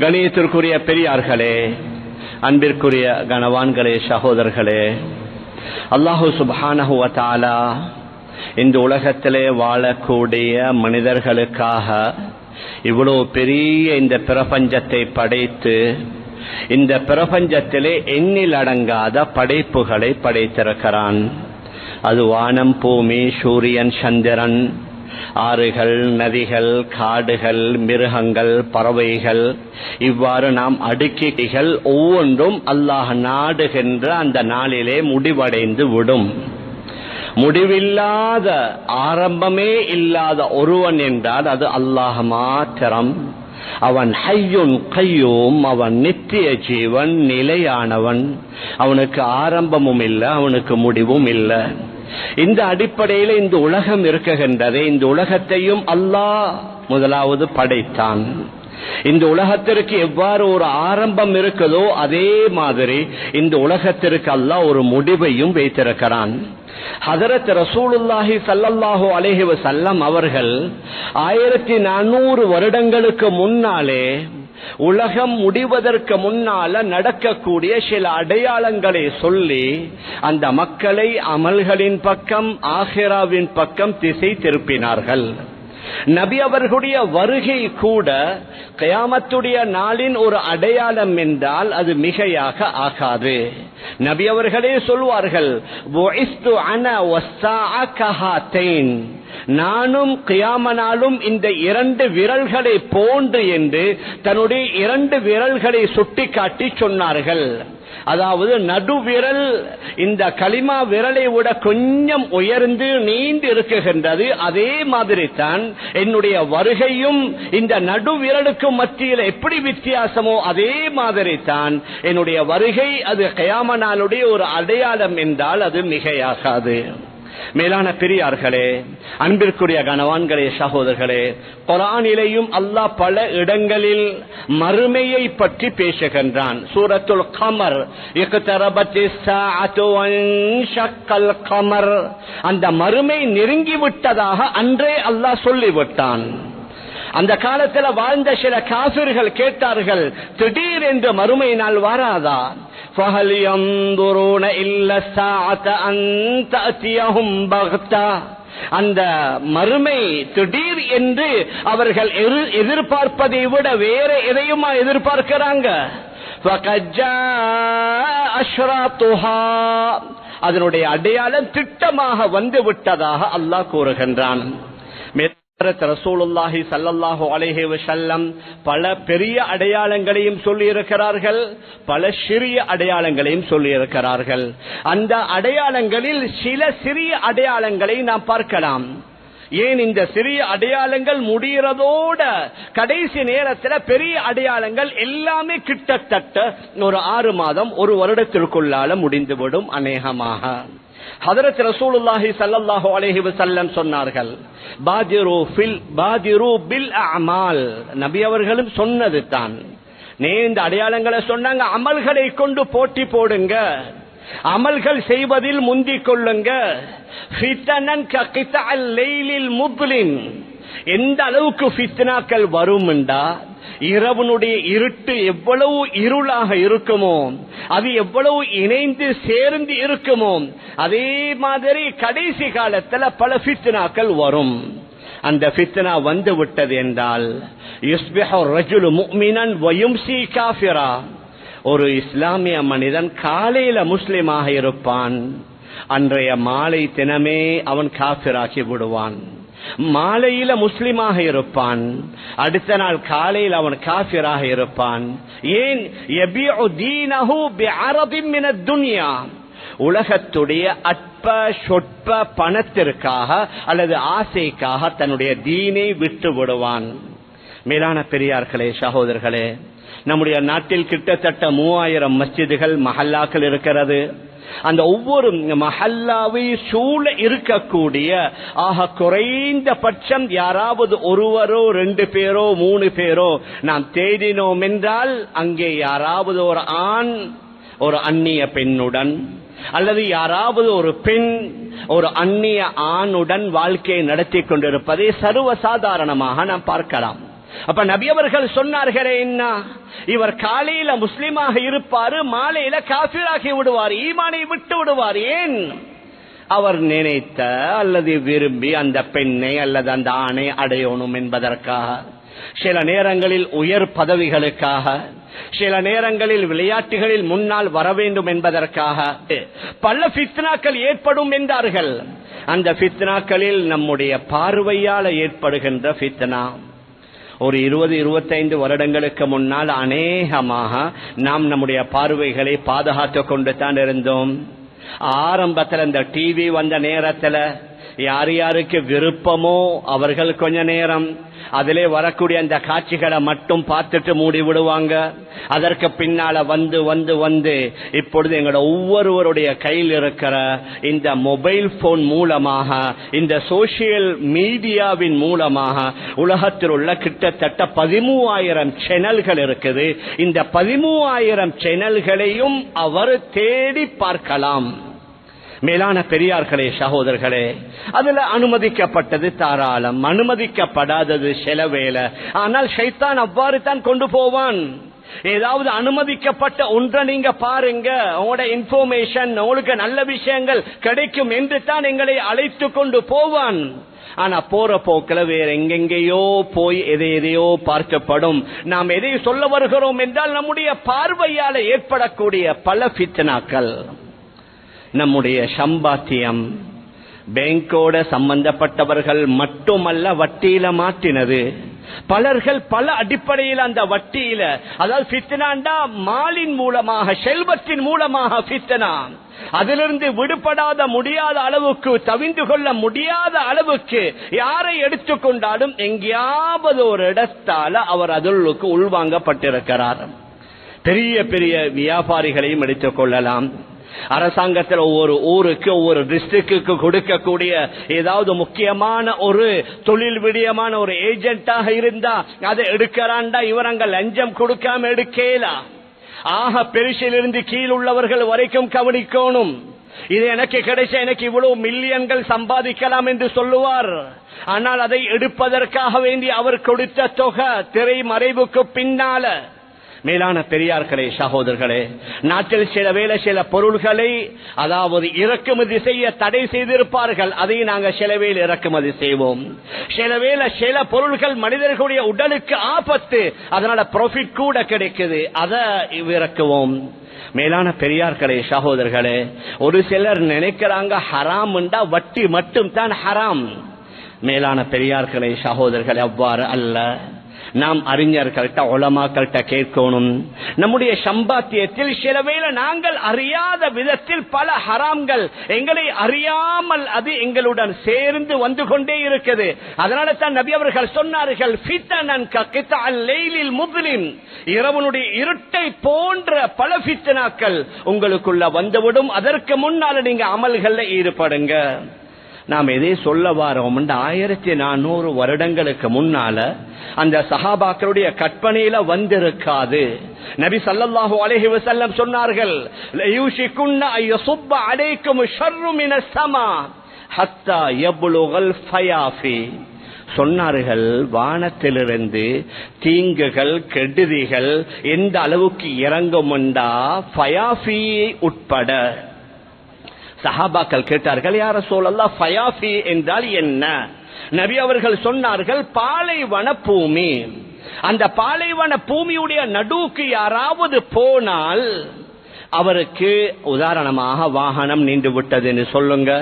கணியத்திற்குரிய பெரியார்களே அன்பிற்குரிய கனவான்களே சகோதரர்களே அல்லாஹு சுபானஹுவத்தாலா இந்த உலகத்திலே வாழக்கூடிய மனிதர்களுக்காக இவ்வளோ பெரிய இந்த பிரபஞ்சத்தை படைத்து இந்த பிரபஞ்சத்திலே எண்ணில் அடங்காத படைப்புகளை படைத்திருக்கிறான். அது வானம் பூமி சூரியன் சந்திரன் ஆறுகள் நதிகள் காடுகள் மிருகங்கள் பறவைகள். இவ்வாறு நாம் அடுக்கிகள் ஒவ்வொன்றும் அல்லாஹ் நாடுகின்ற அந்த நாளிலே முடிவடைந்து விடும். முடிவில்லாத ஆரம்பமே இல்லாத ஒருவன் என்றால் அது அல்லாஹ் மாத்திரம். அவன் ஹையுன் கையும் அவன் நித்திய ஜீவன் நிலையானவன். அவனுக்கு ஆரம்பமும் இல்லை அவனுக்கு முடிவும் இல்லை. இந்த அடிப்படையில் இந்த உலகம் இருக்குகின்றது. இந்த உலகத்தையும் அல்லாஹ் முதலாவது படைத்தான். இந்த உலகத்திற்கு எவ்வாறு ஒரு ஆரம்பம் இருக்குதோ அதே மாதிரி இந்த உலகத்திற்கு அல்லாஹ் ஒரு முடிவையும் வைத்திருக்கிறான். ஹதரத் ரசூலுல்லாஹி சல்லல்லாஹு அலேஹி வசல்லம் அவர்கள் ஆயிரத்தி நானூறு வருடங்களுக்கு முன்னாலே உலகம் முடிவதற்கு முன்னால நடக்கக்கூடிய சில அடையாளங்களை சொல்லி அந்த மக்களை அமல்களின் பக்கம் ஆஹிராவின் பக்கம் திசை திருப்பினார்கள். நபி அவர்களுடைய வருகை கூட கயாமத்துடைய நாளின் ஒரு அடையாளம் என்றால் அது மிகையாக ஆகாது. நபி அவர்களே சொல்வார்கள் நானும் கியாமனாலும் இந்த இரண்டு விரல்களை போன்று என்று தன்னுடைய இரண்டு விரல்களை சுட்டிக்காட்டி சொன்னார்கள். அதாவது நடுவிரல் இந்த களிமா விரலை விட கொஞ்சம் உயர்ந்து நீண்டு இருக்குகின்றது. அதே மாதிரி தான் என்னுடைய வருகையும் இந்த நடுவிரலுக்கும் மத்தியில் எப்படி வித்தியாசமோ அதே மாதிரி தான் என்னுடைய வருகை அது கயாமனாலுடைய ஒரு அடையாளம் என்றால் அது மிகையாகாது. மேலான பெரியார்களே அன்பிற்குரிய கனவான்களே சகோதரர்களே கொரானிலேயும் அல்லாஹ் பல இடங்களில் மறுமையை பற்றி பேசுகின்றான். சூரத்துல் கமர் கமர். அந்த மறுமை நெருங்கி விட்டதாக அன்றே அல்லாஹ் சொல்லிவிட்டான். அந்த காலத்தில் வாழ்ந்த சில காசுர்கள் கேட்டார்கள் திடீர் என்று மறுமை நாள் فهل ينظرون إلا الساعة أن تأتيهم بغتة அந்த மறுமை திடீர் என்று அவர்கள் எதிர்பார்ப்பதை விட வேற எதையுமா எதிர்பார்க்கிறாங்க அதனுடைய அடையாளம் திட்டமாக வந்து விட்டதாக அல்லாஹ் கூறுகின்றான் ரசூலுல்லாஹி சல்லல்லாஹு அலைஹி வசல்லம் பல பெரிய அடையாளங்களையும் சொல்லி இருக்கிறார்கள் பல சிறிய அடையாளங்களையும் சொல்லி இருக்கிறார்கள் அந்த அடையாளங்களில் சில சிறிய அடையாளங்களை நாம் பார்க்கலாம். ஏன் இந்த சிறிய அடையாளங்கள் முடிகிறதோட கடைசி நேரத்தில் பெரிய அடையாளங்கள் எல்லாமே கிட்டத்தட்ட ஒரு ஆறு மாதம் ஒரு வருடத்திற்குள்ளால முடிந்துவிடும் அநேகமாக. ஹதரத் ரசூலுல்லாஹி சல்லல்லாஹு அலைஹி வஸல்லம் சொன்னார்கள் பாதிரு ஃபில் பாதிரு பில் அமால். நபி அவர்களும் சொன்னது தான். நே இந்த அடையாளங்களை சொன்னாங்க அமல்களை கொண்டு போட்டி போடுங்க. அமல்கள் செய்வதில் முந்திக் கொள்ளுங்க. எந்த அளவுக்கு ஃபித்னாக்கள் வரும் என்றா இரவனுடைய இருட்டு எவ்வளவு இருளாக இருக்குமோ அது எவ்வளவு இணைந்து சேர்ந்து இருக்குமோ அதே மாதிரி கடைசி காலத்துல பல ஃபித்னாக்கள் வரும். அந்த ஃபித்னா வந்து விட்டது என்றால் ஒரு இஸ்லாமிய மனிதன் காலையில முஸ்லிமாக இருப்பான். அன்றைய மாலை தினமே அவன் காபிராக்கி விடுவான். மாலையில முஸ்லிமாக இருப்பான். அடுத்த நாள் காலையில் அவன் காபிராக இருப்பான். ஏன்? துன்யா. உலகத்துடைய அற்ப சொற்ப பணத்திற்காக அல்லது ஆசைக்காக தன்னுடைய தீனை விட்டு விடுவான். மேலான பெரியார்களே சகோதரர்களே நம்முடைய நாட்டில் கிட்டத்தட்ட மூவாயிரம் மஸ்ஜிதுகள் மஹல்லாக்கள் இருக்கிறது. அந்த ஒவ்வொரு மஹல்லாவை சூழ இருக்கக்கூடிய ஆக குறைந்த பட்சம் யாராவது ஒருவரோ ரெண்டு பேரோ மூணு பேரோ நாம் தேடினோம் என்றால் அங்கே யாராவது ஒரு ஆண் ஒரு அந்நிய பெண்ணுடன் அல்லது யாராவது ஒரு பெண் ஒரு அந்நிய ஆணுடன் வாழ்க்கையை நடத்தி கொண்டிருப்பதை சர்வசாதாரணமாக நாம் பார்க்கலாம். அப்ப நபி அவர்கள் சொன்னார்களே என்ன? இவர் காலையில முஸ்லீமாக இருப்பாரு மாலையில காபிராகி விடுவார் ஈமானை விட்டு விடுவார். ஏன்? அவர் நினைத்த அல்லது விரும்பி அந்த பெண்ணை அல்லது அந்த ஆணை அடையணும் என்பதற்காக சில நேரங்களில் உயர் பதவிகளுக்காக சில நேரங்களில் விளையாட்டுகளில் முன்னால் வர வேண்டும் என்பதற்காக பல பித்னாக்கள் ஏற்படும் என்றார்கள். அந்த பித்னாக்களில் நம்முடைய பார்வையால் ஏற்படுகின்ற பித்னா ஒரு இருபது இருபத்தைந்து வருடங்களுக்கு முன்னால் அநேகமாக நாம் நம்முடைய பார்வைகளை பாதுகாத்து கொண்டு தான் இருந்தோம். ஆரம்பத்தில் இந்த டிவி வந்த நேரத்தில் யார் யாருக்கு விருப்பமோ அவர்கள் கொஞ்ச நேரம் அதிலே வரக்கூடிய அந்த காட்சிகளை மட்டும் பார்த்துட்டு மூடி விடுவாங்க. அதற்கு பின்னால வந்து வந்து வந்து இப்பொழுது எங்களோட ஒவ்வொருவருடைய கையில் இருக்கிற இந்த மொபைல் போன் மூலமாக இந்த சோசியல் மீடியாவின் மூலமாக உலகத்தில் உள்ள கிட்டத்தட்ட பதிமூவாயிரம் சேனல்கள் இருக்குது. இந்த பதிமூவாயிரம் சேனல்களையும் அவர் தேடி பார்க்கலாம். மேலான பெரியார்களே சகோதரர்களே அதுல அனுமதிக்கப்பட்டது தாராளம் அனுமதிக்கப்படாதது செலவேல. ஆனால் ஷைத்தான் அவ்வாறு தான் கொண்டு போவான். ஏதாவது அனுமதிக்கப்பட்ட ஒன்றை நீங்க பாருங்க உங்களோட இன்ஃபர்மேஷன் உங்களுக்கு நல்ல விஷயங்கள் கிடைக்கும் என்று தான் எங்களை அழைத்து கொண்டு போவான். ஆனா போற போக்கில் வேற எங்கெங்கேயோ போய் எதை எதையோ பார்க்கப்படும். நாம் எதை சொல்ல வருகிறோம் என்றால் நம்முடைய பார்வையால ஏற்படக்கூடிய பல பித்தனாக்கள் நம்முடைய சம்பாத்தியம் பேங்கோட சம்பந்தப்பட்டவர்கள் மட்டுமல்ல வட்டியில மாற்றினது. பலர்கள் பல அடிப்படையில் அந்த வட்டியில அதாவது பித்தனாண்டா மாலின் மூலமாக செல்வத்தின் மூலமாக பித்தனா அதிலிருந்து விடுபடாத முடியாத அளவுக்கு தவிந்து கொள்ள முடியாத அளவுக்கு யாரை எடுத்துக்கொண்டாலும் எங்கேயாவது ஒரு இடத்தால அவர் அதற்கு உள்வாங்கப்பட்டிருக்கிறார். பெரிய பெரிய வியாபாரிகளையும் எடுத்துக் கொள்ளலாம். அரசாங்கத்தில் ஒவ்வொரு ஊருக்கு ஒவ்வொரு டிஸ்ட்ரிக்டுக்கு கொடுக்கக்கூடிய ஏதாவது முக்கியமான ஒரு தொழில் விடியமான ஒரு ஏஜென்ட்டாக இருந்தா அதை எடுக்கிறான்டா இவர் அங்க லஞ்சம் கொடுக்காம எடுக்கலாம் ஆக பெருசிலிருந்து கீழ் உள்ளவர்கள் வரைக்கும் கவனிக்கணும். இது எனக்கு கிடைச்ச எனக்கு இவ்வளவு மில்லியன்கள் சம்பாதிக்கலாம் என்று சொல்லுவார். ஆனால் அதை எடுப்பதற்காக வேண்டி அவர் கொடுத்த தொகை திரை மறைவுக்கு பின்னால மேலான பெரியார்களே சகோதரர்களே நாட்டில் சில வேலை சில பொருள்களை அதாவது இறக்குமதி செய்ய தடை செய்திருப்பார்கள். அதை நாங்கள் சில வேலை இறக்குமதி செய்வோம். சில வேலை சில பொருள்கள் மனிதர்களுடைய உடலுக்கு ஆபத்து அதனால ப்ராஃபிட் கூட கிடைக்குது. அதை இறக்குவோம். மேலான பெரியார்களே சகோதரர்களே ஒரு சிலர் நினைக்கிறாங்க ஹராம்ண்டா வட்டி மட்டும் தான் ஹராம். மேலான பெரியார்களே சகோதரர்களே அவ்வாறு அல்ல. நாம் அறிஞர்கள்ட்ட உலமாக்கள்கிட்ட கேட்கணும். நம்முடைய சம்பாத்தியத்தில் சில வேளை நாங்கள் அறியாத விதத்தில் பல ஹராம்கள் எங்களை அறியாமல் அது எங்களுடன் சேர்ந்து வந்து கொண்டே இருக்குது. அதனால தான் நபி அவர்கள் சொன்னார்கள் முதலின். இரவனுடைய இருட்டை போன்ற பல பித்தனாக்கள் உங்களுக்குள்ள வந்துவிடும். அதற்கு முன்னால நீங்க அமல்கள்ல ஈடுபடுங்க. நாம் எதை சொல்ல வாரோம் ஆயிரத்தி நானூறு வருடங்களுக்கு முன்னால அந்த சஹாபாக்களுடைய கற்பனையில வந்திருக்காது. நபி சல்லாஹூ அலஹி வசல்லம் சொன்னார்கள் ஹத்தா ஃபயாஃபி. சொன்னார்கள் வானத்திலிருந்து தீங்குகள் கெடுதிகள் எந்த அளவுக்கு இறங்கும்டா ஃபயாஃபியை உட்பட. சஹாபாக்கள் கேட்டார்கள் யார சோழல்லா ஃபயாஃபி என்றால் என்ன? நபி அவர்கள் சொன்னார்கள் பாலைவன பூமி. அந்த பாலைவன பூமியுடைய நடுவுக்கு யாராவது போனால் அவருக்கு உதாரணமாக வாகனம் நின்று விட்டது என்று சொல்லுங்க.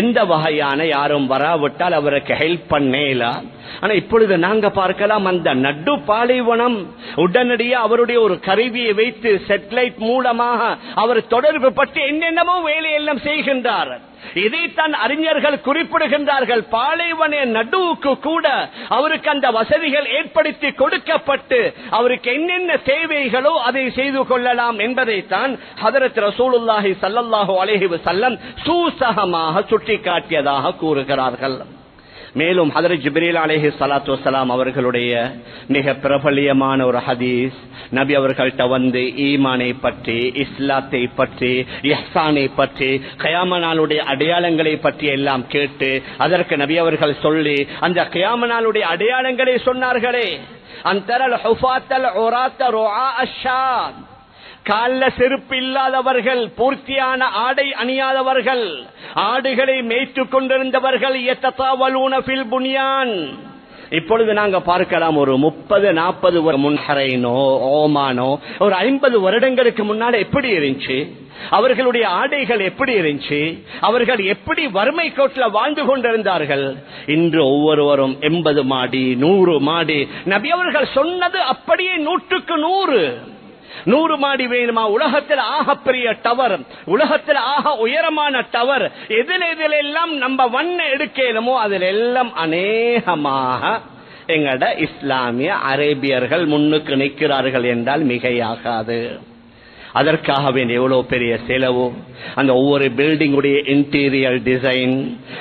எந்த வகையான யாரும் வராவிட்டால் அவருக்கு ஹெல்ப் பண்ணேலா. ஆனா இப்பொழுது நாங்க பார்க்கலாம் அந்த நட்டு பாலைவனம் உடனடியாக அவருடைய ஒரு கருவியை வைத்து செட்டலைட் மூலமாக அவர் தொடர்பு பற்றி என்னென்னமோ வேலையெல்லாம் செய்கின்றார். இதைத்தான் அறிஞர்கள் குறிப்பிடுகின்றார்கள். பாலைவன நடுவுக்கு கூட அவருக்கு அந்த வசதிகள் ஏற்படுத்தி கொடுக்கப்பட்டு அவருக்கு என்னென்ன தேவைகளோ அதை செய்து கொள்ளலாம் என்பதைத்தான் ஹதரத் ரசூலுல்லாஹி சல்லாஹூ அலேஹி வசல்லம் சூசகமாக சுட்டிக்காட்டியதாக கூறுகிறார்கள். மேலும் ஹதரத் ஜிப்ரீல் அலேஹி சலாத்து வசலாம் அவர்களுடைய மிக பிரபலியமான ஒரு ஹதீஸ் நபி அவர்கள்ட்ட வந்து ஈமானை பற்றி இஸ்லாத்தை பற்றி இஹ்சானை பற்றி கயாம நாளுடைய அடையாளங்களை பற்றி எல்லாம் கேட்டு அதற்கு நபி அவர்கள் சொல்லி அந்த கயாம நாளுடைய அடையாளங்களை சொன்னார்களே. அந்த கால செருப்பு இல்லாதவர்கள் பூர்த்தியான ஆடை அணியாதவர்கள் ஆடுகளை மேய்த்துக் கொண்டிருந்தவர்கள் புனியான். இப்பொழுது நாங்க பார்க்கலாம் ஒரு முப்பது நாற்பது முன்ஹரைனோ ஓமானோ ஒரு ஐம்பது வருடங்களுக்கு முன்னால எப்படி இருந்துச்சு? அவர்களுடைய ஆடைகள் எப்படி இருந்துச்சு? அவர்கள் எப்படி வறுமை கோட்டில் வாழ்ந்து கொண்டிருந்தார்கள்? இன்று ஒவ்வொருவரும் எண்பது மாடி நூறு மாடி. நபி அவர்கள் சொன்னது அப்படியே நூற்றுக்கு நூறு. நூறு மாடி வேணுமா? உலகத்தில் ஆக பெரிய டவர் உலகத்தில் ஆக உயரமான டவர் எதில் எதில் எல்லாம் நம்ம வண்ண எடுக்கலுமோ அதில் எல்லாம் அநேகமாக எங்கட இஸ்லாமிய அரேபியர்கள் முன்னுக்கு நிற்கிறார்கள் என்றால் மிகையாகாது. அதற்காக வேண்டிய எவ்வளவு பெரிய செலவு? அந்த ஒவ்வொரு பில்டிங்குடைய இன்டீரியர் டிசைன்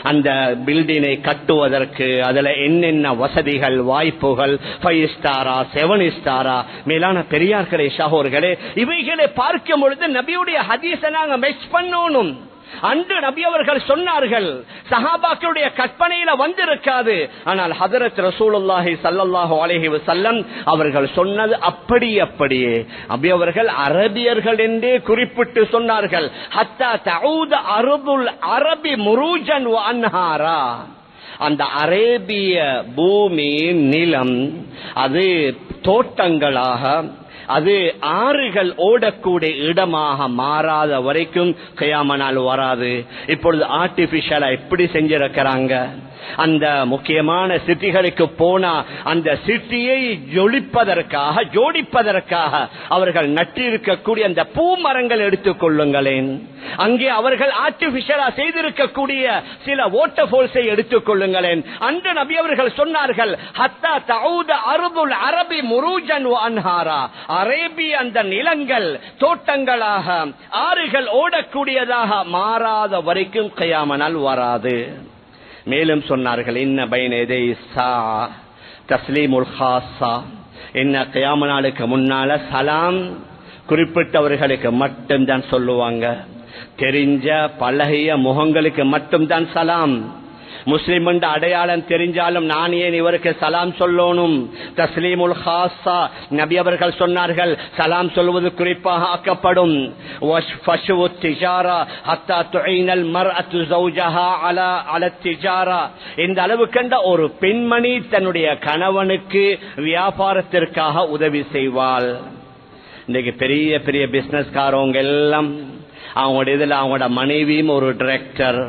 அந்த பில்டிங்கை கட்டுவதற்கு அதுல என்னென்ன வசதிகள் வாய்ப்புகள்? ஃபைவ் ஸ்டாரா செவன் ஸ்டாரா மேலான பெரியார்களே சகோர்களே இவைகளை பார்க்கும் பொழுது நபியுடைய ஹதீஸை நாங்க மெச் பண்ணணும். அன்று நபி அவர்கள் சொன்னார்கள் சஹாபாக்களுடைய கற்பனையில வந்திருக்காது. ஆனால் ஹதரத் ரசூலுல்லாஹி சல்லாஹூ அலஹி வசல்லம் அவர்கள் சொன்னது அப்படி அப்படியே. நபி அவர்கள் அரபியர்கள் என்றே குறிப்பிட்டு சொன்னார்கள். ஹத்தா தவுத அருபுல் அரபி முருஜன் அன்ஹாரா. அந்த அரேபிய பூமி நிலம் அது தோட்டங்களாக அது ஆறுகள் ஓடக்கூடிய இடமாக மாறாத வரைக்கும் கயாமனால் வராது. இப்பொழுது ஆர்டிபிஷியலா எப்படி செஞ்சிருக்கிறாங்க? அந்த முக்கியமான சிட்டிகளுக்கு போனா அந்த சிட்டியை ஜொலிப்பதற்காக ஜோடிப்பதற்காக அவர்கள் நட்டிருக்கக்கூடிய அந்த பூ மரங்கள் எடுத்துக் கொள்ளுங்களேன். அங்கே அவர்கள் ஆர்டிபிஷியலா செய்திருக்கக்கூடிய சில ஓட்ட போல்ஸை எடுத்துக் கொள்ளுங்களேன். அன்று நபி அவர்கள் சொன்னார்கள் ஹத்தா தவுத அருபுல் அரபி முரூஜன் அன்ஹாரா. அரேபிய அந்த நிலங்கள் தோட்டங்களாக ஆறுகள் ஓடக்கூடியதாக மாறாத வரைக்கும் கையாமனால் வராது. மேலும் சொன்னார்கள் என்ன பயனேதே சா தஸ்லீமுல் ஹாசா என்ன கயாம நாளுக்கு முன்னால சலாம் குறிப்பிட்டவர்களுக்கு மட்டும்தான் சொல்லுவாங்க. தெரிஞ்ச பழகிய முகங்களுக்கு மட்டும்தான் சலாம். முஸ்லிம் என்ற அடையாளம் தெரிஞ்சாலும் நான் ஏன் இவருக்கு சலாம் சொல்லணும்? தஸ்லீமுல் ஹாசா நபி அவர்கள் சொன்னார்கள் சலாம் சொல்வது குறிப்பாக ஆக்கப்படும். இந்த அளவு கண்ட ஒரு பெண்மணி தன்னுடைய கணவனுக்கு வியாபாரத்திற்காக உதவி செய்வாள். இன்னைக்கு பெரிய பெரிய பிசினஸ்காரவங்க எல்லாம் அவங்களோட இதில் அவங்களோட மனைவியும் ஒரு டிரெக்டர்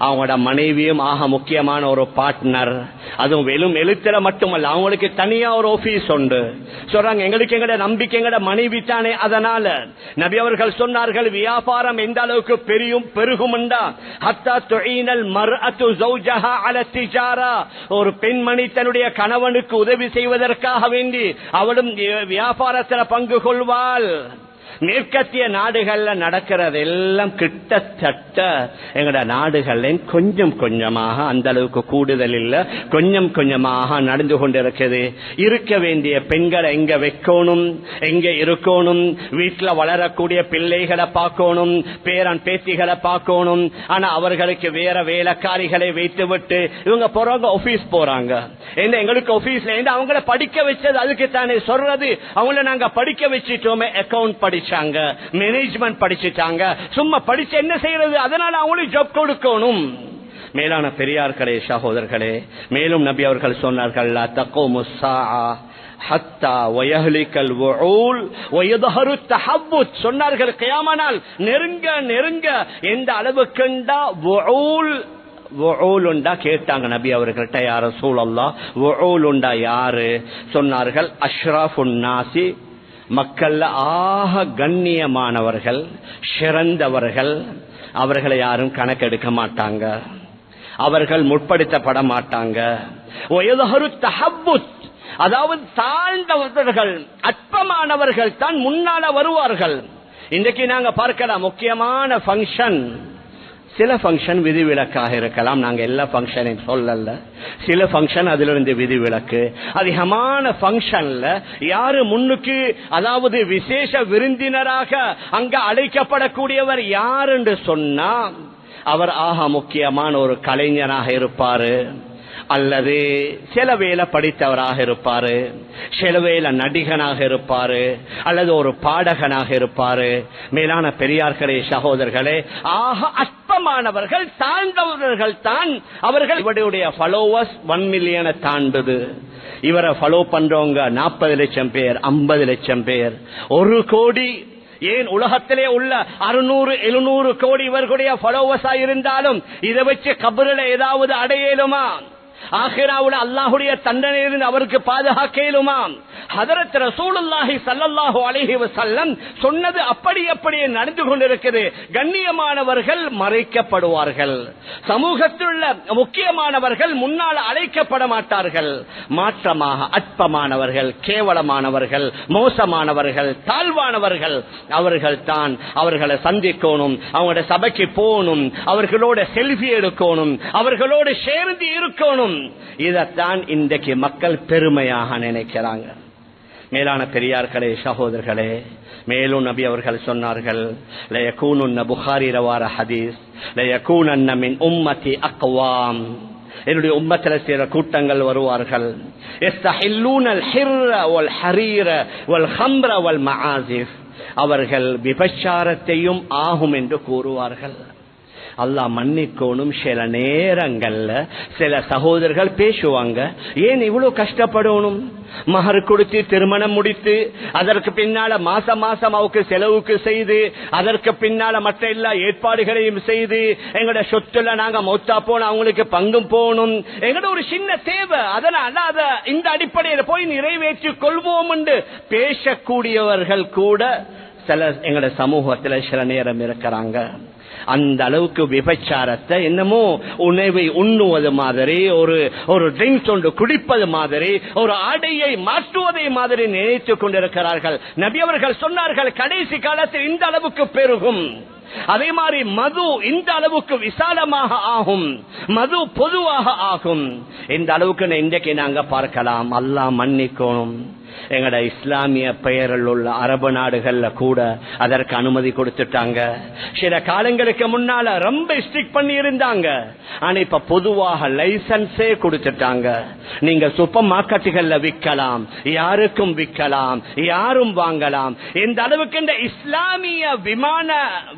அவங்களோட மனைவியும் ஆக முக்கியமான ஒரு பார்ட்னர் அதுவும் வெறும் எழுத்துல மட்டுமல்ல அவங்களுக்கு தனியா ஒரு ஆபீஸ் உண்டு. சொல்றாங்க எங்களுக்கு எங்கட நம்பிக்கை எங்கட மனைவி தானே. அதனால நபி அவர்கள் சொன்னார்கள் வியாபாரம் எந்த அளவுக்கு பெரியும் பெருகும் ஹத்தா மர் ஒரு பெண்மணி தன்னுடைய கணவனுக்கு உதவி செய்வதற்காக வேண்டி அவளும் வியாபாரத்தில் பங்கு கொள்வாள். மேற்கத்திய நாடுகள்ல நடக்கிறது எல்லாம் கிட்டத்தட்ட எங்களோட நாடுகள்ல கொஞ்சம் கொஞ்சமாக அந்த அளவுக்கு கூடுதல் இல்ல. கொஞ்சம் கொஞ்சமாக நடந்து கொண்டிருக்குது இருக்க வேண்டிய பெண்களை எங்க வைக்கணும்? எங்க இருக்கணும்? வீட்டுல வளரக்கூடிய பிள்ளைகளை பார்க்கணும்? பேரன் பேத்திகளை பார்க்கணும்? ஆனா அவர்களுக்கு வேற வேலைக்காரிகளை வைத்து விட்டு இவங்க போறவங்க ஆபீஸ் போறாங்க. என்ன எங்களுக்கு ஆபீஸ்ல இருந்து அவங்கள படிக்க வச்சது அதுக்கு தானே சொல்றது. அவங்கள நாங்க படிக்க வச்சிட்டோமே அக்கவுண்ட் படிச்சாங்க மேனேஜ்மெண்ட் படிச்சுட்டாங்க சும்மா படிச்சு என்ன செய்யறது? அதனால அவங்களுக்கு ஜாப் கொடுக்கணும். மேலான பெரியார்களே சகோதரர்களே மேலும் நபி அவர்கள் சொன்னார்கள் சொன்னார்கள் கயாமனால் நெருங்க நெருங்க. எந்த அளவுக்குண்டா உண்டா கேட்டாங்க நபி அவர்கள்ட்ட யார சூழல்லா உண்டா யாரு? சொன்னார்கள் அஷ்ரஃப் நாசி மக்கள்ல ஆக கண்ணியமானவர்கள் சிறந்தவர்கள் அவர்களை யாரும் கணக்கெடுக்க மாட்டாங்க. அவர்கள் முற்படுத்தப்பட மாட்டாங்க. அதாவது தாழ்ந்தவர்கள் அற்பமானவர்கள் தான் முன்னால வருவார்கள். இன்றைக்கு நாங்க பார்க்கலாம் முக்கியமான பங்கன் சில ஃபங்க்ஷன் விதிவிலக்காக இருக்கலாம். நாங்கள் எல்லா ஃபங்க்ஷனையும் சொல்லல. சில ஃபங்க்ஷன் அதிலிருந்து விதிவிலக்கு. அதிகமான ஃபங்க்ஷனில் யாரு முன்னுக்கு அதாவது விசேஷ விருந்தினராக அங்க அழைக்கப்படக்கூடியவர் யார் என்று சொன்னா அவர் ஆக முக்கியமான ஒரு கலைஞனாக இருப்பாரு. அல்லது சில வேலை படித்தவராக இருப்பாரு சில வேலை நடிகனாக இருப்பாரு அல்லது ஒரு பாடகனாக இருப்பாரு. மேலான பெரியார்களே சகோதரர்களே ஆக அற்பமானவர்கள் தாழ்ந்தவர்கள் தான் அவர்கள் இவருடைய ஃபாலோவர்ஸ் ஒன் மில்லியனை தாண்டுது. இவரை ஃபாலோ பண்றவங்க நாற்பது லட்சம் பேர் ஐம்பது லட்சம் பேர். ஒரு கோடி ஏன் உலகத்திலே உள்ள அறுநூறு எழுநூறு கோடி இவர்களுடைய ஃபாலோவர்ஸா இருந்தாலும் இதை வச்சு கபரில் ஏதாவது அடையலுமா? ஆஹிராவுல அல்லாஹுடைய தண்டனையிலிருந்து அவருக்கு பாதுகாக்க இயலுமா ஹதரத் ரசூலுல்லாஹி சல்லல்லாஹு அலைஹி வஸல்லம் சொன்னது அப்படி அப்படியே நடந்து கொண்டிருக்கிறது கண்ணியமானவர்கள் மறைக்கப்படுவார்கள். சமூகத்தில் உள்ள முக்கியமானவர்கள் முன்னால் அழைக்கப்பட மாட்டார்கள். மாற்றமாக அற்பமானவர்கள் கேவலமானவர்கள் மோசமானவர்கள் தாழ்வானவர்கள் அவர்கள் தான் அவர்களை சந்திக்கணும் அவங்களோட சபைக்கு போகணும் அவர்களோட செல்ஃபி எடுக்கணும் அவர்களோடு சேர்ந்து இருக்கணும் இதைத்தான் இன்றைக்கு மக்கள் பெருமையாக நினைக்கிறாங்க. மேலான பெரியார்களே சகோதரர்களே மேலும் நபி அவர்கள் சொன்னார்கள் புகாரி ரவார ஹதீஸ் உம்மதி அக்வாம். என்னுடைய உம்மத்தில சேர கூட்டங்கள் வருவார்கள். ஹிர்ர ஹம்ர அவர்கள் விபச்சாரத்தையும் ஆகும் என்று கூறுவார்கள். அல்லா மன்னிக்கணும். சில நேரங்கள்ல சில சகோதரர்கள் பேசுவாங்க ஏன் இவ்வளவு கஷ்டப்படணும்? மகர் கொடுத்து திருமணம் முடித்து அதற்கு பின்னால மாசம் மாசம் அவருக்கு செலவுக்கு செய்து அதற்கு பின்னால மற்ற எல்லா ஏற்பாடுகளையும் செய்து எங்களோட சொத்துல நாங்க மௌத்தா போன அவங்களுக்கு பங்கும் போகணும். எங்களோட ஒரு சின்ன தேவை அதனால அத இந்த அடிப்படையில் போய் நிறைவேற்றி கொள்வோம் என்று பேசக்கூடியவர்கள் கூட சில எங்களோட சமூகத்தில் சில நேரம் இருக்கிறாங்க. அந்த அளவுக்கு விபச்சாரத்தை என்னமோ உணவை உண்ணுவது மாதிரி ஒரு ஒரு ட்ரிங்க்ஸ் ஒன்று குடிப்பது மாதிரி ஒரு ஆடையை மாற்றுவதை மாதிரி நினைத்துக் கொண்டிருக்கிறார்கள். நபி அவர்கள் சொன்னார்கள் கடைசி காலத்தில் இந்த அளவுக்கு பெருகும். அதே மாதிரி மது இந்த அளவுக்கு விசாலமாக ஆகும். மது பொதுவாக ஆகும். இந்த அளவுக்கு இன்றைக்கு நாங்க பார்க்கலாம். அல்லாஹ் மன்னிக்கணும். எங்கட இஸ்லாமிய பெயரில் உள்ள அரபு நாடுகள்ல கூட அதற்கு அனுமதி கொடுத்துட்டாங்க. சில காலங்களுக்கு முன்னால ரொம்ப ஸ்ட்ரிக் பண்ணி இருந்தாங்க ஆனா இப்ப பொதுவாக லைசன்ஸே கொடுத்துட்டாங்க. நீங்க சூப்பர் மார்க்கெட்டுகள்ல விற்கலாம் யாருக்கும் விற்கலாம் யாரும் வாங்கலாம். இந்த அளவுக்கு இந்த இஸ்லாமிய விமான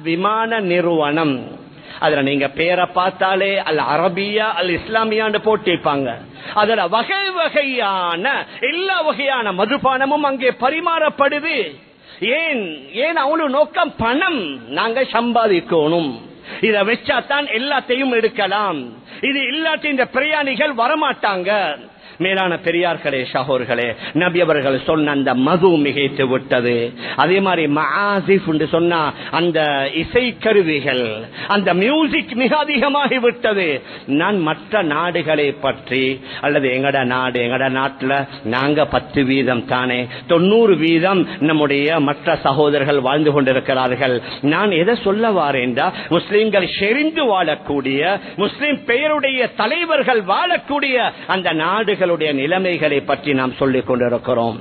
விமான நிறுவனம் அதுல நீங்க பேரை பார்த்தாலே அல் அரபியா அல் இஸ்லாமியான்னு போட்டிருப்பாங்க. அதுல வகை வகையான எல்லா வகையான மதுபானமும் அங்கே பரிமாறப்படுது. ஏன் ஏன் அவனு நோக்கம்? பணம் நாங்க சம்பாதிக்கணும். இத வச்சாதான் எல்லாத்தையும் எடுக்கலாம். இது இல்லாட்டி இந்த பிரயாணிகள் வரமாட்டாங்க. மேலான பெரியார்களே சகோர்களே நபி அவர்கள் சொன்ன அந்த மது மிகைத்து விட்டது. அதே மாதிரி மஆசிஃப் என்று சொன்னா அந்த இசைக்கருவிகள் அந்த மியூசிக் மிக அதிகமாகி விட்டது. நான் மற்ற நாடுகளை பற்றி அல்லது எங்கட நாடு எங்கட நாட்டில் நாங்க பத்து வீதம் தானே தொண்ணூறு வீதம் நம்முடைய மற்ற சகோதரர்கள் வாழ்ந்து கொண்டிருக்கிறார்கள். நான் எதை சொல்ல வாரேன்டா? முஸ்லிம்கள் செறிந்து வாழக்கூடிய முஸ்லிம் பெயருடைய தலைவர்கள் வாழக்கூடிய அந்த நாடுகள் மக்களுடைய நிலைமைகளை பற்றி நாம் சொல்லிக் கொண்டிருக்கிறோம்.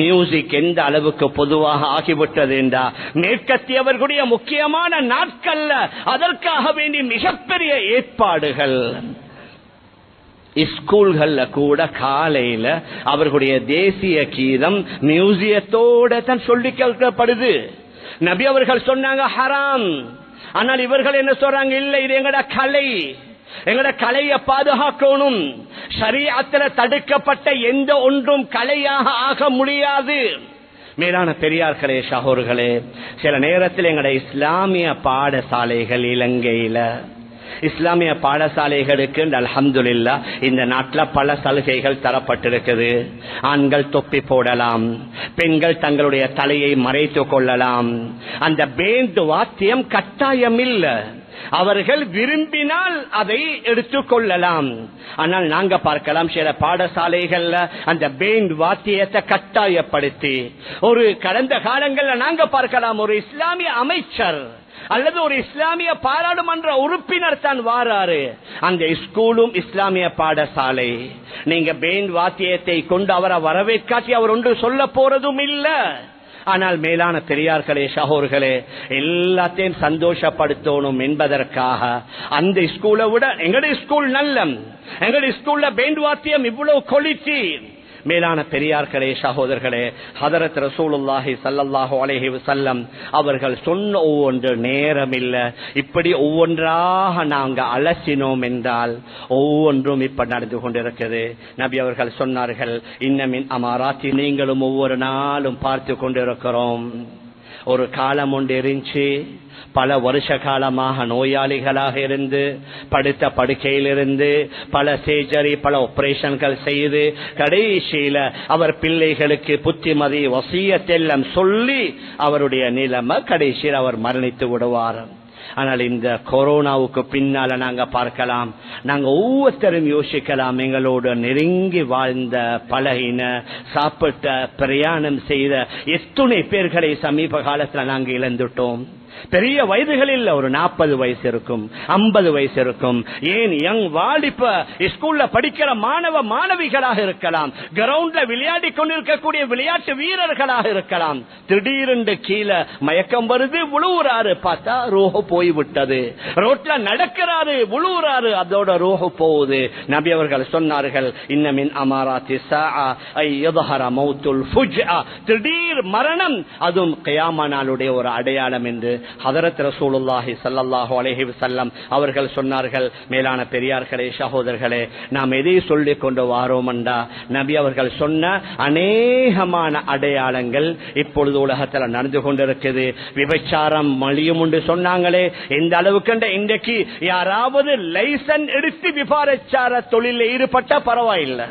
மியூசிக் எந்த அளவுக்கு பொதுவாக ஆகிவிட்டது என்றா மேற்கத்தியவர்களுடைய முக்கியமான நாட்கள்ல அதற்காக வேண்டி மிகப்பெரிய ஏற்பாடுகள். ஸ்கூல்கள்ல கூட காலையில அவர்களுடைய தேசிய கீதம் மியூசியத்தோட தான் சொல்லி கேட்கப்படுது. நபி அவர்கள் சொன்னாங்க ஹராம். ஆனால் இவர்கள் என்ன சொல்றாங்க இல்லை இது எங்கட கலை. எங்கட கலையை பாதுகாக்கணும். சரீரத்துல தடுக்கப்பட்ட எந்த ஒன்றும் கலையாக ஆக முடியாது. மேலான பெரியார்களே சகோர்களே சில நேரத்தில் எங்கட இஸ்லாமிய பாடசாலைகள் இலங்கையில. இஸ்லாமிய பாடசாலைகளுக்கு அல்ஹம்துலில்லா இந்த நாட்டில் பல சலுகைகள் தரப்பட்டிருக்குது. ஆண்கள் தொப்பி போடலாம். பெண்கள் தங்களுடைய தலையை மறைத்து கொள்ளலாம். அந்த பேண்ட் வாத்தியம் கட்டாயம் இல்லை அவர்கள் விரும்பினால் அதை எடுத்துக் கொள்ளலாம். ஆனால் நாங்க பார்க்கலாம் சில பாடசாலைகள்ல அந்த பேண்ட் வாத்தியத்தை கட்டாயப்படுத்தி ஒரு கடந்த காலங்கள்ல நாங்க பார்க்கலாம் ஒரு இஸ்லாமிய அமைச்சர் அல்லது ஒரு இஸ்லாமிய பாராளுமன்ற உறுப்பினர் தான் வாராரு. அந்த ஸ்கூலும் இஸ்லாமிய பாடசாலை. நீங்க பேண்ட் வாத்தியத்தை கொண்டு அவரை வரவேற்காட்டி அவர் ஒன்று சொல்ல போறதும் இல்லை. ஆனால் மேலான பெரியார்களே சகோர்களே எல்லாத்தையும் சந்தோஷப்படுத்தணும் என்பதற்காக அந்த ஸ்கூலை விட எங்களுடைய ஸ்கூல் நல்லம். எங்களுடைய ஸ்கூல்ல பேண்ட் வாத்தியம் இவ்வளவு கொளிச்சி. மேலான பெரியார்களே சகோதரர்களே ஹதரத் ரசூலுல்லாஹி சல்லல்லாஹு அலைஹி வஸல்லம் அவர்கள் சொன்ன ஒவ்வொன்று நேரம் இல்லை இப்படி ஒவ்வொன்றாக நாங்கள் அலசினோம் என்றால் ஒவ்வொன்றும் இப்ப நடந்து கொண்டிருக்கிறது. நபி அவர்கள் சொன்னார்கள் இன்னமின் அமாராத்தி நீங்களும் ஒவ்வொரு நாளும் பார்த்து கொண்டிருக்கிறோம். ஒரு காலம் ஒன்று இருந்துச்சு பல வருஷ காலமாக நோயாளிகளாக இருந்து படுத்த படுக்கையிலிருந்து பல சேஜரி பல ஆபரேஷன்கள் செய்து கடைசியில அவர் பிள்ளைகளுக்கு புத்திமதி வசியத்தெல்லாம் சொல்லி அவருடைய நிலைமை கடைசியில் அவர் மரணித்து விடுவார் ஆனால் இந்த கொரோனாவுக்கு பின்னால நாங்க பார்க்கலாம். நாங்க ஒவ்வொருத்தரும் யோசிக்கலாம். எங்களோட நெருங்கி வாழ்ந்த பழகின சாப்பிட்ட பிரயாணம் செய்த எத்துணை பேர்களை சமீப காலத்துல நாங்க இழந்துட்டோம். பெரிய வயதுகளில் ஒரு நாற்பது வயசு இருக்கும் ஐம்பது வயசு இருக்கும். ஏன் யங் வாலிப ஸ்கூல்ல படிக்கிற மாணவ மாணவிகளாக இருக்கலாம் கிரவுண்ட்ல விளையாடி கொண்டிருக்கக்கூடிய விளையாட்டு வீரர்களாக இருக்கலாம். திடீரென்று கீழே மயக்கம் வருது விழுவுறாரு பார்த்தா ரோஹ போய்விட்டது ரோட்ல நடக்கிறாரு விழுவுறாரு அதோட ரோஹ போகுது. நபி அவர்கள் சொன்னார்கள் இன்னமின் அமாராத்தி மௌத்துல் திடீர் மரணம் அதுவும் கயாமா நாளுடைய ஒரு அடையாளம் என்று ஹதரத் ரசூலுல்லாஹி சல்லாஹு அலஹி வல்லம் அவர்கள் சொன்னார்கள் மேலான பெரியார்களே சகோதரர்களே நாம் எதை சொல்லிக் கொண்டு வாரோமண்டா? நபி அவர்கள் சொன்ன அநேகமான அடையாளங்கள் இப்பொழுது உலகத்தில் நடந்து கொண்டிருக்குது விபச்சாரம் மலியும் உண்டு சொன்னாங்களே. எந்த அளவுக்கு இன்றைக்கு யாராவது லைசன் எடுத்து விபாரச்சார தொழிலில் ஈடுபட்ட பரவாயில்லை.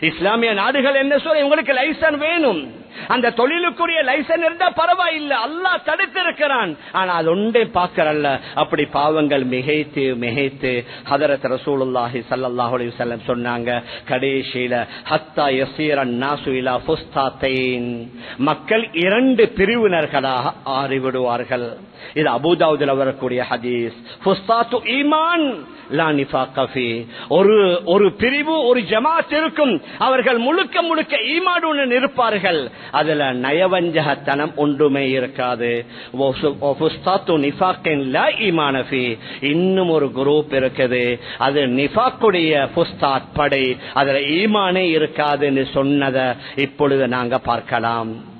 இஸ்லாமிய நாடுகள் என்ன சொல்ல உங்களுக்கு லைசன் வேணும். அந்த தொழிலுக்குரிய லைசன் இருந்தா பரவாயில்லை. அல்லாஹ் தடுத்திருக்கிறான். ஆனா அது ஒன்றே பார்க்கறல்ல அப்படி பாவங்கள் மிகைத்து மிகைத்து ஹதரத் ரசூலுல்லாஹி ஸல்லல்லாஹு அலைஹி சொன்னாங்க. கடைசியில ஹத்தா யஸீரன் நாசுலா இலா மக்கள் இரண்டு பிரிவினர்களாக ஆறிவிடுவார்கள். இது அபுதாவுதில் வரக்கூடிய ஹதீஸ். புஸ்தாத்து ஈமான் ஒரு ஒரு பிரிவு ஒரு ஜமாத் இருக்கும். அவர்கள் முழுக்க முழுக்க ஈமானுடன் இருப்பார்கள். அதுல நயவஞ்சகத்தனம் ஒன்றுமே இருக்காது. இன்னும் ஒரு குரூப் இருக்குது. அது நிஃபாக்குடைய புஸ்தாத் படை. அதுல ஈமானே இருக்காதுன்னு சொன்னதை இப்பொழுது நாங்க பார்க்கலாம்.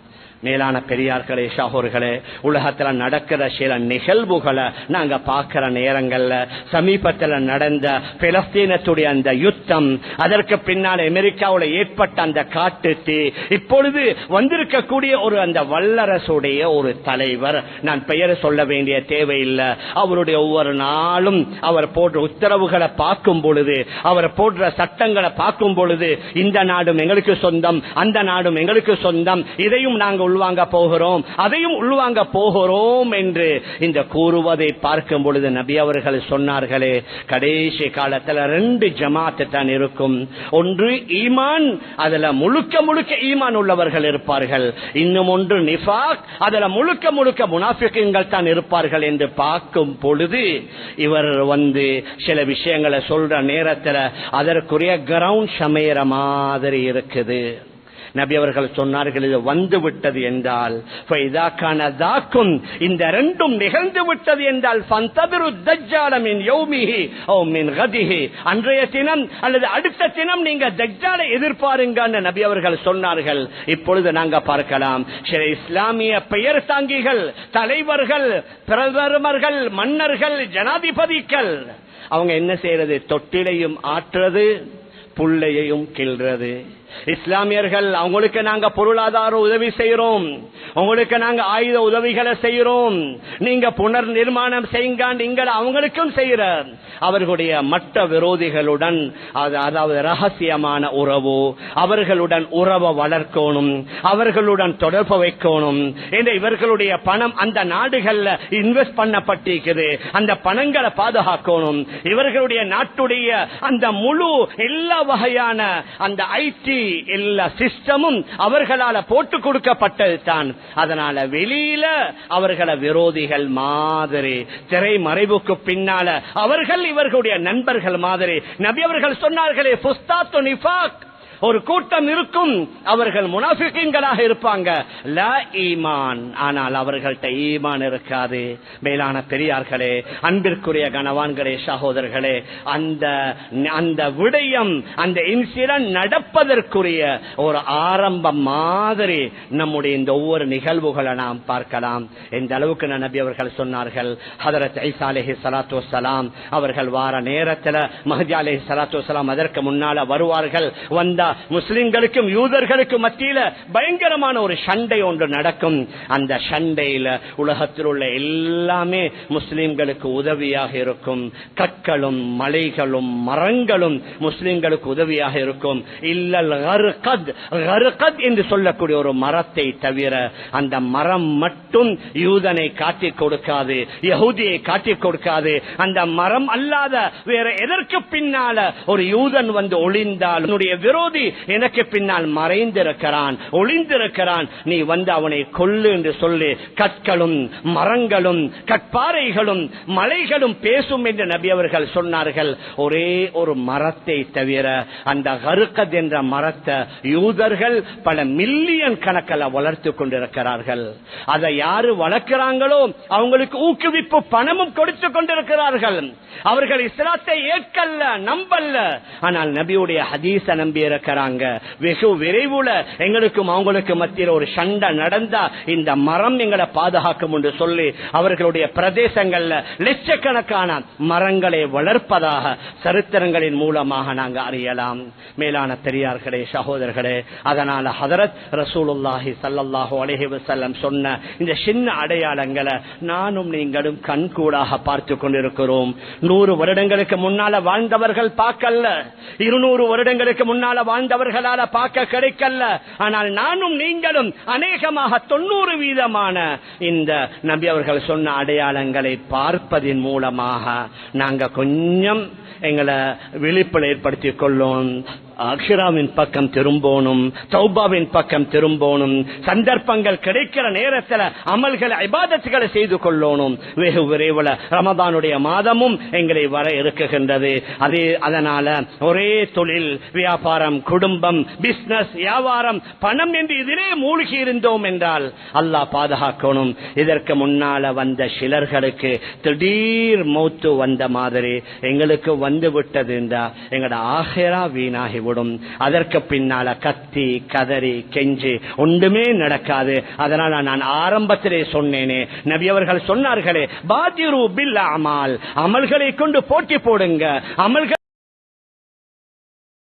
மேலான பெரியார்களே ஷாகூர்களே உலகத்துல நடக்கிற சில நிகழ்வுகளை நாங்க பார்க்கிற நேரங்கள்ல சமீபத்தில் நடந்த பிலஸ்தீனத்துடைய அந்த யுத்தம் அதற்கு பின்னால் அமெரிக்காவில் ஏற்பட்ட அந்த காட்டு தீ இப்பொழுது வந்திருக்கக்கூடிய ஒரு அந்த வல்லரசுடைய ஒரு தலைவர் நான் பெயர் சொல்ல வேண்டிய தேவையில்லை. அவருடைய ஒவ்வொரு நாளும் அவர் போடுற உத்தரவுகளை பார்க்கும் பொழுது அவர் போடுற சட்டங்களை பார்க்கும் பொழுது இந்த நாடும் எங்களுக்கு சொந்தம் அந்த நாடும் எங்களுக்கு சொந்தம் இதையும் நாங்கள் உள்வாங்க போகிறோம். அதையும் உள்வாங்க போகிறோம் என்று இந்த கூறுவதை பார்க்கும் பொழுது நபி அவர்கள் சொன்னார்களே கடைசி காலத்துல ரெண்டு ஜமாத்து தான் இருக்கும். ஒன்று ஈமான் அதுல முழுக்க முழுக்க ஈமான் உள்ளவர்கள் இருப்பார்கள். இன்னும் ஒன்று நிஃபாக் அதுல முழுக்க முழுக்க முனாஃபிக்குங்கள் தான் இருப்பார்கள் என்று பார்க்கும் பொழுது இவர் வந்து சில விஷயங்களை சொல்ற நேரத்துல அதற்குரிய கிரவுண்ட் சமையற மாதிரி இருக்குது. நபி அவர்கள் சொன்னார்கள் இது வந்து விட்டது என்றால் தாக்கும் இந்த ரெண்டும் நிகழ்ந்து விட்டது என்றால் அன்றைய தினம் அல்லது அடுத்த தினம் நீங்க தஜ்ஜாலை எதிர்பாருங்க நபி அவர்கள் சொன்னார்கள். இப்பொழுது நாங்க பார்க்கலாம். சில இஸ்லாமிய பெயர் தாங்கிகள் தலைவர்கள் பிரதமர்கள் மன்னர்கள் ஜனாதிபதிகள் அவங்க என்ன செய்யறது தொட்டிலையும் ஆற்றுறது புள்ளையையும் கிள்றது. இஸ்லாமியர்கள் அவங்களுக்கு நாங்க பொருளாதார உதவி செய்யறோம் உங்களுக்கு நாங்க ஆயுத உதவிகளை செய்யறோம் நீங்க புனர் நிர்மாணம் செய்யுங்க நீங்கள் அவங்களுக்கும் செய்யற. அவர்களுடைய மற்ற விரோதிகளுடன் அதாவது ரகசியமான உறவு அவர்களுடன் உறவை வளர்க்கணும் அவர்களுடன் தொடர்பு வைக்கணும். என்ற இவர்களுடைய பணம் அந்த நாடுகள்ல இன்வெஸ்ட் பண்ணப்பட்டிருக்குது. அந்த பணங்களை பாதுகாக்கணும். இவர்களுடைய நாட்டுடைய அந்த முழு எல்லா வகையான அந்த ஐடி எல்லா சிஸ்டமும் அவர்களால போட்டு கொடுக்கப்பட்டது தான் அதனால வெளியில அவர்களை விரோதிகள் மாதிரி திரை மறைவுக்கு பின்னால அவர்கள் இவர்களுடைய நண்பர்கள் மாதிரி. நபி அவர்கள் சொன்னார்களே புஸ்தாத்து நிஃபாக். ஒரு கூட்டம் இருக்கும். அவர்கள் முனாஃபிகீன்களாக இருப்பாங்க. ல ஈமான். ஆனால் அவர்கள்ட்ட ஈமான் இருக்காது. மேலான பெரியார்களே அன்பிற்குரிய கணவான்களே சகோதரர்களே அந்த அந்த விடயம் அந்த இன்சிடென்ட் நடப்பதற்குரிய ஒரு ஆரம்பம் மாதிரி நம்முடைய இந்த ஒவ்வொரு நிகழ்வுகளை நாம் பார்க்கலாம். இந்த அளவுக்கு நபி அவர்கள் சொன்னார்கள்? ஹதரத் ஐசா அலஹி சலாத்து வசலாம் அவர்கள் வார நேரத்தில் மஹதி அலஹி சலாத்து வசலாம் அதற்கு முன்னால வருவார்கள். வந்தா முஸ்லிம்களுக்கும் யூதர்களுக்கும் மத்தியில பயங்கரமான ஒரு சண்டை ஒன்று நடக்கும். அந்த சண்டையில உலகத்தில் உள்ள எல்லாமே முஸ்லிம்களுக்கு உதவியாக இருக்கும். கற்களும் மலைகளும் மரங்களும் முஸ்லிம்களுக்கு உதவியாக இருக்கும். இல்லல் என்று சொல்லக்கூடிய ஒரு மரத்தை தவிர அந்த மரம் மட்டும் யூதனை காட்டிக் கொடுக்காது யகுதியை காட்டிக் கொடுக்காது. அந்த மரம் அல்லாத வேற எதற்கு பின்னால ஒரு யூதன் வந்து ஒளிந்தால் விரோதி சொல்லி எனக்கு பின்னால் மறைந்திருக்கிறான் ஒளிந்திருக்கிறான். நீ வந்து அவனை கொல்லு என்று சொல்லி. கற்களும் மரங்களும் கற்பாறைகளும் மலைகளும் பேசும் என்று நபி அவர்கள் சொன்னார்கள். ஒரே ஒரு மரத்தை தவிர அந்த கருக்கத் என்ற மரத்தை யூதர்கள் பல மில்லியன் கணக்கில் வளர்த்து கொண்டிருக்கிறார்கள். அதை யாரு வளர்க்கிறாங்களோ அவங்களுக்கு ஊக்குவிப்பு பணமும் கொடுத்து கொண்டிருக்கிறார்கள். அவர்கள் இஸ்லாத்தை ஏற்கல்ல நம்பல்ல. ஆனால் நபியுடைய ஹதீச நம்பியிருக்க இருக்கிறாங்க. வெகு விரைவுல எங்களுக்கும் அவங்களுக்கு மத்தியில் ஒரு சண்டை நடந்தா இந்த மரம் எங்களை பாதுகாக்கும் என்று சொல்லி அவர்களுடைய பிரதேசங்கள்ல லட்சக்கணக்கான மரங்களை வளர்ப்பதாக சரித்திரங்களின் மூலமாக நாங்க அறியலாம். மேலான பெரியார்களே சகோதரர்களே அதனால ஹதரத் ரசூலுல்லாஹி சல்லாஹூ அலைஹி வஸல்லம் சொன்ன இந்த சின்ன அடையாளங்களை நானும் நீங்களும் கண்கூடாக பார்த்து கொண்டிருக்கிறோம். நூறு வருடங்களுக்கு முன்னால வாழ்ந்தவர்கள் பார்க்கல இருநூறு வருடங்களுக்கு முன்னால வாழ்ந்தவர்களால பார்க்க கிடைக்கல. ஆனால் நானும் நீங்களும் அநேகமாக தொண்ணூறு வீதமான இந்த நபி அவர்கள் சொன்ன அடையாளங்களை பார்ப்பதின் மூலமாக நாங்க கொஞ்சம் எங்களை விழிப்பில் ஏற்படுத்திக் கொள்ளும். அக்ஷராவின் பக்கம் திரும்பணும் தௌபாவின் பக்கம் திரும்பணும் சந்தர்ப்பங்கள் கிடைக்கிற நேரத்தில் அமல்களை அபாதத்துகளை செய்து கொள்ளணும் வெகு விரைவில் ரமதானுடைய மாதமும் எங்களை வர இருக்குகின்றது அதே அதனால ஒரே தொழில் வியாபாரம் குடும்பம் பிசினஸ் வியாபாரம் பணம் என்று இதிலே மூழ்கி இருந்தோம் என்றால் அல்லாஹ் பாதுகாக்கணும் இதற்கு முன்னால வந்த சிலர்களுக்கு திடீர் மௌத்து வந்த மாதிரி எங்களுக்கு வந்து விட்டது என்றா எங்களோட ஆஹிரா வீணாகி விடும் அதற்கு பின்னால கத்தி கதறி கெஞ்சு ஒன்றுமே நடக்காது. அதனால நான் ஆரம்பத்திலே சொன்னேனே. நபி அவர்கள் சொன்னார்களே பாதிரு பில் அமால். அமல்களை கொண்டு போட்டி போடுங்க. அமல்கள்